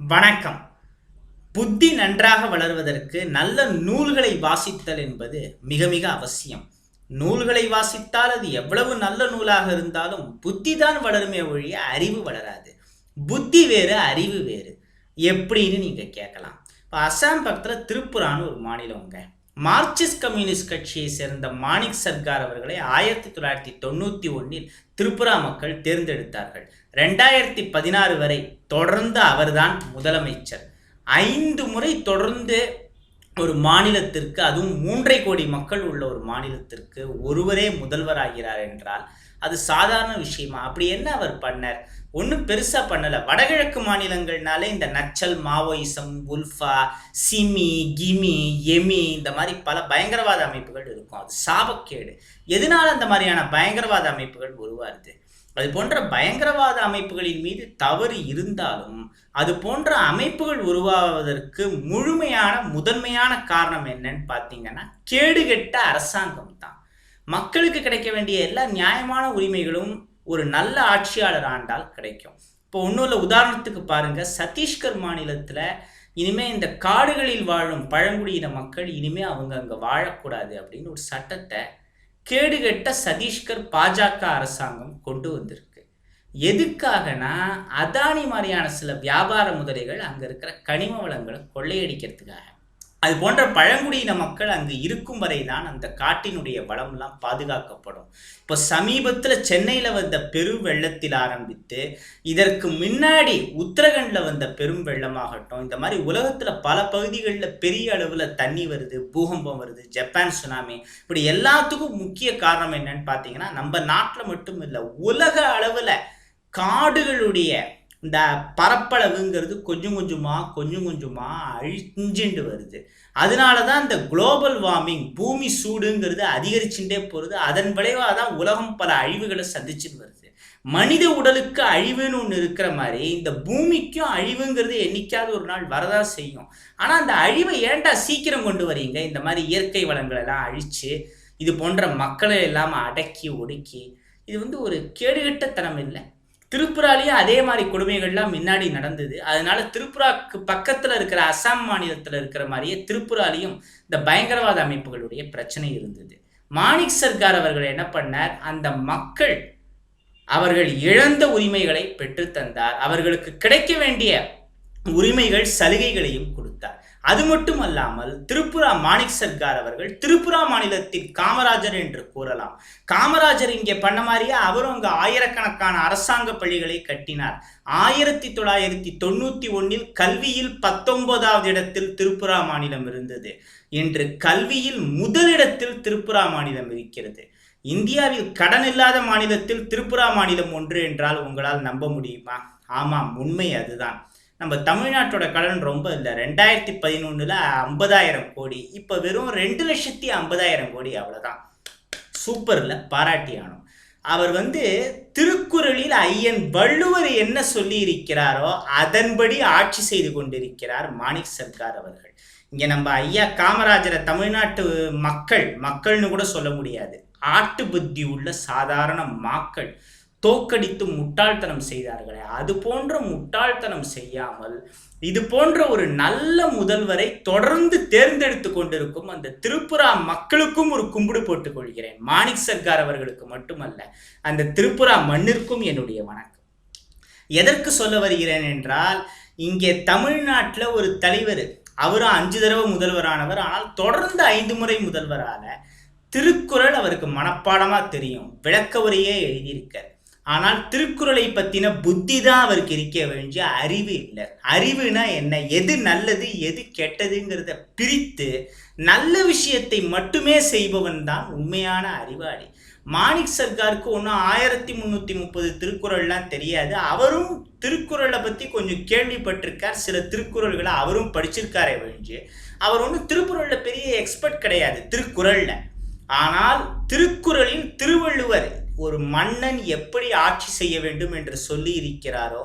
வணக்கம். புத்தி நன்றாக வளர்வதற்கு நல்ல நூல்களை வாசித்தல் என்பது மிக மிக அவசியம். நூல்களை வாசித்தால் அது எவ்வளவு நல்ல நூலாக இருந்தாலும் புத்தி தான் வளருமே ஒழிய அறிவு வளராது. புத்தி வேறு அறிவு வேறு. எப்படின்னு நீங்கள் கேட்கலாம். இப்போ அஸ்ஸாம் பக்கத்தில் திருப்புரான்னு ஒரு மாநிலங்க மார்க்சிஸ்ட் கம்யூனிஸ்ட் கட்சியை சேர்ந்த மாணிக் சர்க்கார் அவர்களை ஆயிரத்தி தொள்ளாயிரத்தி தொண்ணூற்றி ஒன்றில் திரிபுரா மக்கள் தேர்ந்தெடுத்தார்கள். ரெண்டாயிரத்தி பதினாறு வரை தொடர்ந்து அவர்தான் முதலமைச்சர். ஐந்து முறை தொடர்ந்து ஒரு மாநிலத்திற்கு அதுவும் மூன்றை கோடி மக்கள் உள்ள ஒரு மாநிலத்திற்கு ஒருவரே முதல்வராகிறார் என்றால் அது சாதாரண விஷயமா? அப்படி என்ன அவர் பண்ணார்? ஒன்றும் பெருசாக பண்ணலை. வடகிழக்கு மாநிலங்கள்னாலே இந்த நச்சல் மாவோயிசம் உல்ஃபா சிமி கிமி எமி இந்த மாதிரி பல பயங்கரவாத அமைப்புகள் இருக்கும். அது சாபக்கேடு. எதனால அந்த மாதிரியான பயங்கரவாத அமைப்புகள் உருவாருது அது போன்ற பயங்கரவாத அமைப்புகளின் மீது தவறு இருந்தாலும் அது போன்ற அமைப்புகள் உருவாவதற்கு முழுமையான முதன்மையான காரணம் என்னன்னு பார்த்தீங்கன்னா கேடுகெட்ட அரசாங்கம் தான் மக்களுக்கு கிடைக்க வேண்டிய எல்லா நியாயமான உரிமைகளும் ஒரு நல்ல ஆட்சியாளர் ஆண்டால் கிடைக்கும். இப்போ ஒன்றும் இல்லை உதாரணத்துக்கு பாருங்கள் சத்தீஸ்கர் மாநிலத்தில் இனிமே இந்த காடுகளில் வாழும் பழங்குடியின மக்கள் இனிமே அவங்க அங்கே வாழக்கூடாது அப்படின்னு ஒரு சட்டத்தை கேடுகெட்ட சதீஷ்கர் பாஜக அரசாங்கம் கொண்டு வந்திருக்கு. எதுக்காகனா அதானி மாதிரியான சில வியாபார முதலைகள் அங்கே இருக்கிற கனிம வளங்களை கொள்ளையடிக்கிறதுக்காக. அது போன்ற பழங்குடியின மக்கள் அங்கு இருக்கும் வரை தான் அந்த காட்டினுடைய வளம்லாம் பாதுகாக்கப்படும். இப்போ சமீபத்தில் சென்னையில் வந்த பெரும் வெள்ளத்தில் ஆரம்பித்து இதற்கு முன்னாடி உத்தரகண்டில் வந்த பெரும் வெள்ளமாகட்டும் இந்த மாதிரி உலகத்தில் பல பகுதிகளில் பெரிய அளவில் தண்ணி வருது பூகம்பம் வருது ஜப்பான் சுனாமி இப்படி எல்லாத்துக்கும் முக்கிய காரணம் என்னன்னு பார்த்தீங்கன்னா நம்ம நாட்டில் மட்டும் இல்லை உலக அளவில் காடுகளுடைய இந்த பரப்பளவுங்கிறது கொஞ்சம் கொஞ்சமாக கொஞ்சம் கொஞ்சமாக அழிஞ்சுண்டு வருது. அதனால தான் இந்த குளோபல் வார்மிங் பூமி சூடுங்கிறது அதிகரிச்சுட்டே போகிறது அதன் விளைவாக தான் உலகம் பல அழிவுகளை சந்திச்சுட்டு வருது. மனித உடலுக்கு அழிவுன்னு ஒன்று இருக்கிற மாதிரி இந்த பூமிக்கும் அழிவுங்கிறது என்னைக்காவது ஒரு நாள் வரதா செய்யும். ஆனால் அந்த அழிவை ஏன்டா சீக்கிரம் கொண்டு வரீங்க? இந்த மாதிரி இயற்கை வளங்களை எல்லாம் அழித்து இது போன்ற மக்களை எல்லாம் அடக்கி ஒடுக்கி இது வந்து ஒரு கேடுகட்டத்தனம் இல்லை. திருப்புராலையும் அதே மாதிரி கொடுமைகள்லாம் முன்னாடி நடந்தது. அதனால திருப்புராக்கு பக்கத்தில் இருக்கிற அசாம் மாநிலத்தில் இருக்கிற மாதிரியே திருப்புராலையும் இந்த பயங்கரவாத அமைப்புகளுடைய பிரச்சனை இருந்தது. மாணிக் சர்க்கார் அவர்கள் என்ன பண்ணார்? அந்த மக்கள் அவர்கள் இழந்த உரிமைகளை பெற்றுத்தந்தார். அவர்களுக்கு கிடைக்க வேண்டிய உரிமைகள் சலுகைகளையும் கொடுத்தார். அது மட்டும் அல்லாமல் திரிபுரா மாணிக் சர்க்கார் அவர்கள் திரிபுரா மாநிலத்தின் காமராஜர் என்று கூறலாம். காமராஜர் இங்கே பண்ண மாதிரியே? அவரும் அங்கே ஆயிரக்கணக்கான அரசாங்க பள்ளிகளை கட்டினார். ஆயிரத்தி தொள்ளாயிரத்தி தொண்ணூற்றி ஒன்றில் கல்வியில் பத்தொன்பதாவது இடத்தில் திரிபுரா மாநிலம் இருந்தது இன்று கல்வியில் முதலிடத்தில் திரிபுரா மாநிலம் இருக்கிறது. இந்தியாவில் கடன் இல்லாத மாநிலத்தில் திரிபுரா மாநிலம் ஒன்று என்றால் உங்களால் நம்ப முடியுமா? ஆமாம் உண்மை அதுதான். நம்ம தமிழ்நாட்டோட கடன் ரொம்ப இல்லை. ரெண்டாயிரத்தி பதினொன்றில் ஐம்பதாயிரம் கோடி. இப்போ வெறும் ரெண்டு லட்சத்தி ஐம்பதாயிரம் கோடி அவ்வளோதான் சூப்பரில் பாராட்டியானோம். அவர் வந்து திருக்குறளில் ஐயன் வள்ளுவர் என்ன சொல்லி இருக்கிறாரோ அதன்படி ஆட்சி செய்து கொண்டிருக்கிறார் மாணிக் சர்க்கார் அவர்கள். இங்கே நம்ம ஐயா காமராஜரை தமிழ்நாட்டு மக்கள் மக்கள்னு கூட சொல்ல முடியாது. ஆட்டு புத்தி உள்ள சாதாரண மக்கள். தோக்கடித்து முட்டாள்தனம் செய்தார்களே அது போன்ற முட்டாள்தனம் செய்யாமல் இது போன்ற ஒரு நல்ல முதல்வரை தொடர்ந்து தேர்ந்தெடுத்து கொண்டிருக்கும் அந்த திருப்புரா மக்களுக்கும் ஒரு கும்பிடு போட்டுக் கொள்கிறேன். மாணிக் சர்க்கார் அவர்களுக்கு மட்டுமல்ல அந்த திருப்புரா மண்ணிற்கும் என்னுடைய வணக்கம். எதற்கு சொல்ல வருகிறேன் என்றால் இங்கே தமிழ்நாட்டில் ஒரு தலைவர் அவரும் அஞ்சு தடவை முதல்வரானவர் ஆனால் தொடர்ந்து ஐந்து முறை முதல்வரான திருக்குறள் அவருக்கு மனப்பாடமாக தெரியும். விளக்க உரையே எழுதியிருக்கார். ஆனால் திருக்குறளை பற்றின புத்தி தான் அவருக்கு இருக்க வேண்டிய அறிவு இல்லை. அறிவுனா என்ன? எது நல்லது எது கெட்டதுங்கிறத பிரித்து நல்ல விஷயத்தை மட்டுமே செய்பவன் தான் உண்மையான அறிவாளி. மாணிக் சர்க்காருக்கு ஒன்றும் ஆயிரத்தி முந்நூற்றி முப்பது திருக்குறள்லாம் தெரியாது. அவரும் திருக்குறளை பற்றி கொஞ்சம் கேள்விப்பட்டிருக்கார். சில திருக்குறள்களை அவரும் படிச்சிருக்காரே ஒழிஞ்சு. அவர் ஒன்றும் திருக்குறளில் பெரிய எக்ஸ்பர்ட் கிடையாது திருக்குறளில். ஆனால் திருக்குறளில் திருவள்ளுவர் ஒரு மன்னன் எப்படி ஆட்சி செய்ய வேண்டும் என்று சொல்லி இருக்கிறாரோ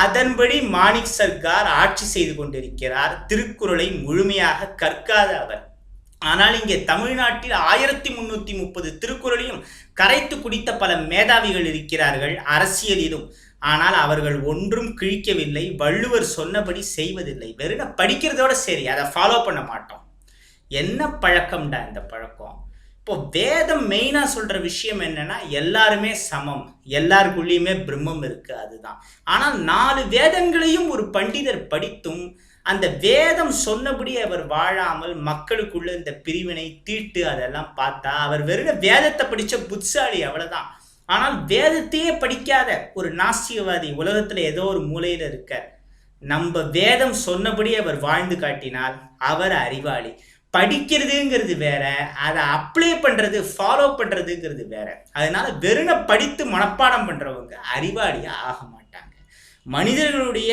அதன்படி மாணிக் சர்க்கார் ஆட்சி செய்து கொண்டிருக்கிறார். திருக்குறளை முழுமையாக கற்காத அவர். ஆனால் இங்கே தமிழ்நாட்டில் ஆயிரத்தி முன்னூற்றி முப்பது திருக்குறளையும் கரைத்து குடித்த பல மேதாவிகள் இருக்கிறார்கள் அரசியலிலும் ஆனால் அவர்கள் ஒன்றும் கிழிக்கவில்லை வள்ளுவர் சொன்னபடி செய்வதில்லை. வெறும் படிக்கிறதோட சரி அதை ஃபாலோ பண்ண மாட்டோம். என்ன பழக்கம்டா இந்த பழக்கம்? இப்போ வேதம் மெயினாக சொல்கிற விஷயம் என்னன்னா எல்லாருமே சமம். எல்லாருக்குள்ளேயுமே பிரம்மம் இருக்குது அதுதான். ஆனால் நாலு வேதங்களையும் ஒரு பண்டிதர் படித்தும் அந்த வேதம் சொன்னபடி அவர் வாழாமல் மக்களுக்குள்ள இந்த பிரிவினை தீட்டு அதெல்லாம் பார்த்தா அவர் வெறும் வேதத்தை படித்த புட்சாலி அவ்வளோதான் ஆனால் வேதத்தையே படிக்காத ஒரு நாஸ்திகவாதி உலகத்தில் ஏதோ ஒரு மூலையில் இருக்க நம்ம வேதம் சொன்னபடி அவர் வாழ்ந்து காட்டினால் அவர் அறிவாளி. படிக்கிறதுங்கிறது வேற அதை அப்ளை பண்ணுறது ஃபாலோ பண்ணுறதுங்கிறது வேற. அதனால வெறும் படித்து மனப்பாடம் பண்ணுறவங்க அறிவாளியாக ஆக மாட்டாங்க. மனிதர்களுடைய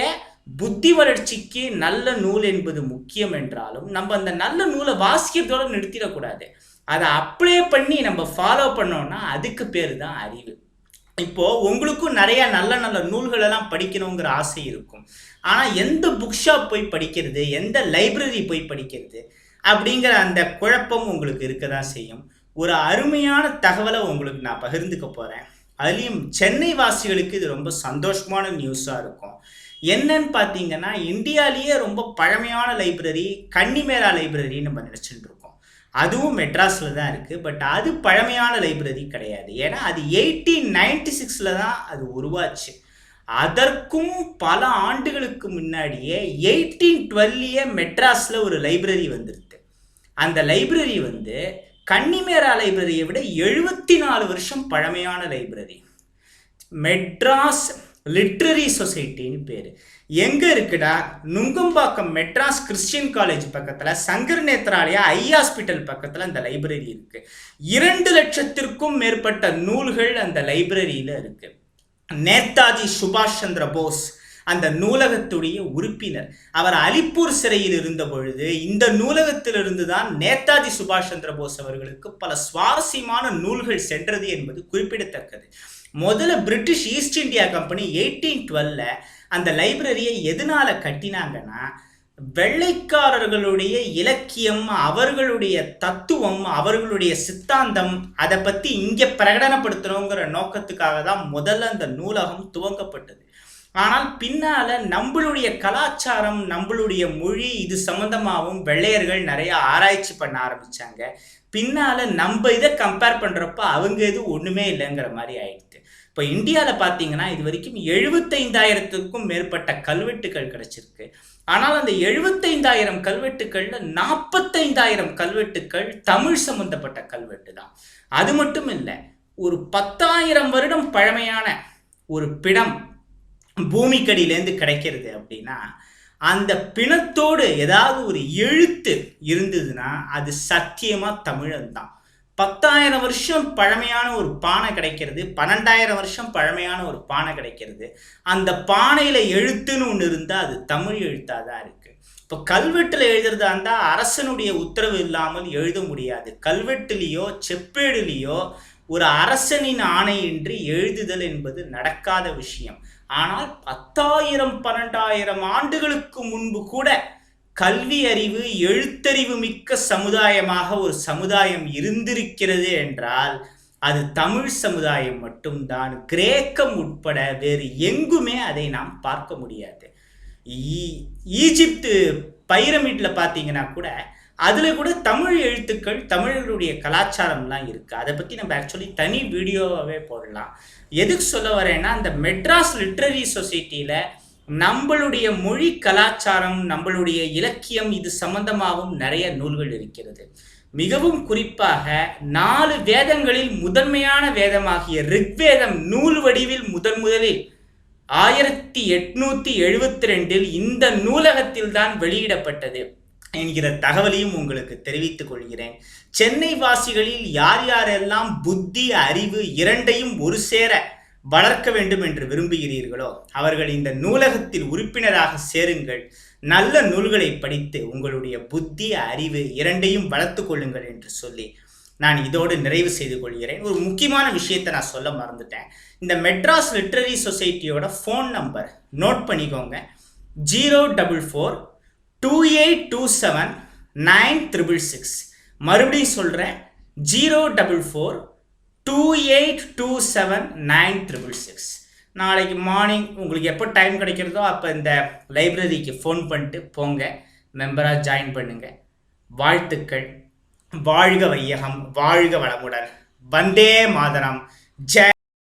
புத்தி வளர்ச்சிக்கு நல்ல நூல் என்பது முக்கியம் என்றாலும் நம்ம அந்த நல்ல நூலை வாசிக்கிறதோடு நிறுத்திடக்கூடாது. அதை அப்ளை பண்ணி நம்ம ஃபாலோ பண்ணோம்னா அதுக்கு பேர் தான் அறிவு. இப்போ உங்களுக்கும் நிறைய நல்ல நல்ல நூல்கள் எல்லாம் படிக்கணுங்கிற ஆசை இருக்கும். ஆனால் எந்த புக் ஷாப் போய் படிக்கிறது எந்த லைப்ரரி போய் படிக்கிறது அப்படிங்கிற அந்த குழப்பம் உங்களுக்கு இருக்க தான் செய்யும். ஒரு அருமையான தகவலை உங்களுக்கு நான் பகிர்ந்துக்க போகிறேன் அதுலேயும் சென்னை வாசிகளுக்கு இது ரொம்ப சந்தோஷமான நியூஸாக இருக்கும். என்னன்னு பார்த்தீங்கன்னா இந்தியாலேயே ரொம்ப பழமையான லைப்ரரி கன்னிமேரா லைப்ரரின்னு நம்ம நினச்சிட்டு இருக்கோம். அதுவும் மெட்ராஸில் தான் இருக்குது பட் அது பழமையான லைப்ரரி கிடையாது. ஏன்னா அது எயிட்டீன் நைன்டி சிக்ஸில் தான் அது உருவாச்சு. அதற்கும் பல ஆண்டுகளுக்கு முன்னாடியே எயிட்டீன் டுவெல்லையே மெட்ராஸில் ஒரு லைப்ரரி வந்துருது அந்த லைப்ரரி வந்து கன்னிமேரா லைப்ரரியை விட எழுபத்தி நாலு வருஷம் பழமையான லைப்ரரி மெட்ராஸ் லிட்ரரி சொசைட்டின்னு பேர். எங்கே இருக்குடா? நுங்கம்பாக்கம் மெட்ராஸ் கிறிஸ்டியன் காலேஜ் பக்கத்தில் சங்கர் நேத்ராலயா ஐ ஹாஸ்பிட்டல் பக்கத்தில் அந்த லைப்ரரி இருக்குது இரண்டு லட்சத்திற்கும் மேற்பட்ட நூல்கள் அந்த லைப்ரரியில் இருக்குது நேதாஜி சுபாஷ் சந்திர போஸ் அந்த நூலகத்துடைய உறுப்பினர். அவர் அலிப்பூர் சிறையில் இருந்த பொழுது இந்த நூலகத்திலிருந்து தான் நேதாஜி சுபாஷ் சந்திர போஸ் அவர்களுக்கு பல சுவாரஸ்யமான நூல்கள் சென்றது என்பது குறிப்பிடத்தக்கது. முதல்ல British East India Company eighteen டுவெல்ல அந்த லைப்ரரியை எதனால கட்டினாங்கன்னா வெள்ளைக்காரர்களுடைய இலக்கியம் அவர்களுடைய தத்துவம் அவர்களுடைய சித்தாந்தம் அதை பற்றி இங்கே பிரகடனப்படுத்தணுங்கிற நோக்கத்துக்காக தான் முதல்ல அந்த நூலகம் துவங்கப்பட்டது. ஆனால் பின்னால நம்மளுடைய கலாச்சாரம் நம்மளுடைய மொழி இது சம்மந்தமாகவும் வெள்ளையர்கள் நிறைய ஆராய்ச்சி பண்ண ஆரம்பிச்சாங்க. பின்னால நம்ம இதை கம்பேர் பண்றப்ப அவங்க இது ஒண்ணுமே இல்லைங்கிற மாதிரி ஆயிடுது. இப்போ இந்தியாவில் பார்த்தீங்கன்னா இது வரைக்கும் எழுபத்தைந்தாயிரத்துக்கும் மேற்பட்ட கல்வெட்டுகள் கிடைச்சிருக்கு. ஆனால் அந்த எழுபத்தைந்தாயிரம் கல்வெட்டுக்களில் நாற்பத்தைந்தாயிரம் கல்வெட்டுக்கள் தமிழ் சம்பந்தப்பட்ட கல்வெட்டு தான். அது மட்டும் இல்லை ஒரு பத்தாயிரம் வருடம் பழமையான ஒரு பிணம் பூமிக்கடியிலேருந்து கிடைக்கிறது அப்படின்னா அந்த பிணத்தோடு ஏதாவது ஒரு எழுத்து இருந்ததுன்னா அது சத்தியமாக தமிழன் தான் பத்தாயிரம் வருஷம் பழமையான ஒரு பானை கிடைக்கிறது பன்னெண்டாயிரம் வருஷம் பழமையான ஒரு பானை கிடைக்கிறது. அந்த பானையில் எழுத்துன்னு ஒன்று இருந்தால் அது தமிழ் எழுத்தாக தான் இருக்குது இப்போ கல்வெட்டில் எழுதுறதா இருந்தால் அரசனுடைய உத்தரவு இல்லாமல் எழுத முடியாது. கல்வெட்டுலேயோ செப்பேடுலேயோ ஒரு அரசனின் ஆணையின்றி எழுதுதல் என்பது நடக்காத விஷயம். ஆனால் பத்தாயிரம் பன்னெண்டாயிரம் ஆண்டுகளுக்கு முன்பு கூட கல்வி அறிவு எழுத்தறிவு மிக்க சமுதாயமாக ஒரு சமுதாயம் இருந்திருக்கிறது என்றால் அது தமிழ் சமுதாயம் மட்டும்தான். கிரேக்கம் உட்பட வேறு எங்குமே அதை நாம் பார்க்க முடியாது. ஈஜிப்து பைரமிட்ல பார்த்தீங்கன்னா கூட அதில் கூட தமிழ் எழுத்துக்கள் தமிழர்களுடைய கலாச்சாரம்லாம் இருக்குது அதை பற்றி நம்ம ஆக்சுவலி தனி வீடியோவாகவே போடலாம். எதுக்கு சொல்ல வரேன்னா அந்த மெட்ராஸ் லிட்ரரி சொசைட்டியில் நம்மளுடைய மொழி கலாச்சாரம் நம்மளுடைய இலக்கியம் இது சம்பந்தமாகவும் நிறைய நூல்கள் இருக்கிறது. மிகவும் குறிப்பாக நாலு வேதங்களில் முதன்மையான வேதமாகிய ரிக்வேதம் நூல் வடிவில் முதன் முதலில் ஆயிரத்தி எட்நூத்தி எழுபத்தி ரெண்டில் இந்த நூலகத்தில் தான் வெளியிடப்பட்டது. என்கிற தகவலையும் உங்களுக்கு தெரிவித்துக் கொள்கிறேன். சென்னை வாசிகளில் யார் யாரெல்லாம் புத்தி அறிவு இரண்டையும் ஒரு சேர வளர்க்க வேண்டும் என்று விரும்புகிறீர்களோ அவர்கள் இந்த நூலகத்தில் உறுப்பினராக சேருங்கள். நல்ல நூல்களை படித்து உங்களுடைய புத்தி அறிவு இரண்டையும் வளர்த்து கொள்ளுங்கள் என்று சொல்லி நான் இதோடு நிறைவு செய்து கொள்கிறேன். ஒரு முக்கியமான விஷயத்தை நான் சொல்ல மறந்துட்டேன். இந்த மெட்ராஸ் லிட்ரரி சொசைட்டியோட ஃபோன் நம்பர் நோட் பண்ணிக்கோங்க. Zero double four two eight two seven nine triple six மறுபடியும் சொல்கிறேன் zero double four two eight two seven nine triple six நாளைக்கு மார்னிங் உங்களுக்கு எப்போ டைம் கிடைக்கிறதோ அப்போ இந்த லைப்ரரிக்கு ஃபோன் பண்ணிட்டு போங்க மெம்பராக ஜாயின் பண்ணுங்க. வாழ்த்துக்கள் வாழ்க வையகம் வாழ்க வளமுடன். வந்தே மாதரம். ஜெய்